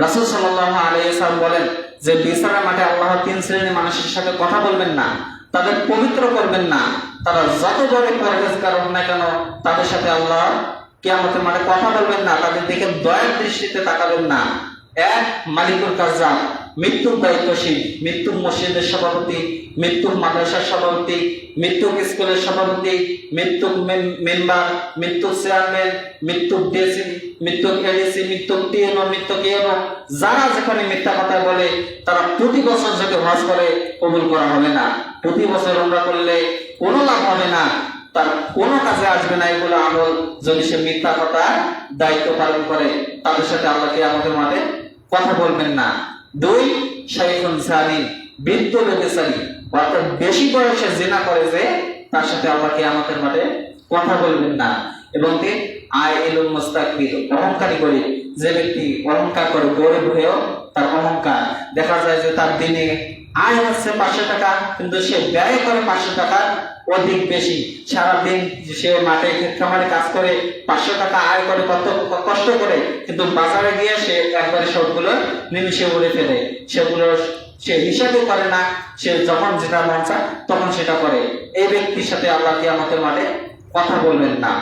রাসূল সাল্লাহ আলাইসাল বলেন যে বিচারের মাঠে আল্লাহ তিন শ্রেণির মানুষের সাথে কথা বলবেন না, তাদের পবিত্র করবেন না, তারা যত বড় পরহেজগার হোক না কেন, তাদের সাথে আল্লাহ কিয়ামতের মাঠে কথা বলবেন না, তাদের দিকে দয়ার দৃষ্টিতে তাকাবেন না। এক, মালিকুল কাজ্জাব। মৃত্যুর দায়িত্বশীল, মৃত্যুর মসজিদের সভাপতি, মৃত্যুর মাদ্রাসার সভাপতি, মৃত্যুর স্কুলের সভাপতি, মৃত্যুর মেম্বার, মৃত্যুর চেয়ারম্যান, মৃত্যুর ডিসি মৃত্যুর এডিসি মৃত্যুর টিএনও মৃত্যু কেএনও যারা যেখানে মিথ্যা কথা বলে, তারা প্রতি বছর যদি হজ করে কবুল করা হবে না। প্রতি বছর আমরা করলে কোনো লাভ হবে না। তার কোনো কাজে আসবে না এগুলো আমল যদি সে মিথ্যা কথা দায়িত্ব পালন করে, তাদের সাথে আল্লাহকে আমাদের মাঠে কথা বলবেন না। দুই শাইখুন সানি বৃদ্ধ বেবেসানি অর্থাৎ বেশি বয়সে জেনা করে যে তার সাথে আল্লাহকে আমাদের মাঠে কথা বলবেন না। এবং তিন আয় এলুম মুস্তাকবির অহংকারী করে যে ব্যক্তি অহংকার করে গরিব হয়েও তার অহংকার দেখা যায় যে তার দিনে আয় হচ্ছে পাঁচশো টাকা, কিন্তু সে ব্যয় করে পাঁচশো টাকা অধিক বেশি। সারাদিন সে মাঠে খামারে কাজ করে, পাঁচশো টাকা আয় করে কত কষ্ট করে, কিন্তু বাজারে গিয়ে সে একবারে সবগুলো নিমিশে উড়ে ফেলে। সেগুলো সে হিসাবও করে না, সে যখন যেটা মন তখন সেটা করে। এই ব্যক্তির সাথে আল্লাহ কি আমাদের মাঠে কথা বলবেন না।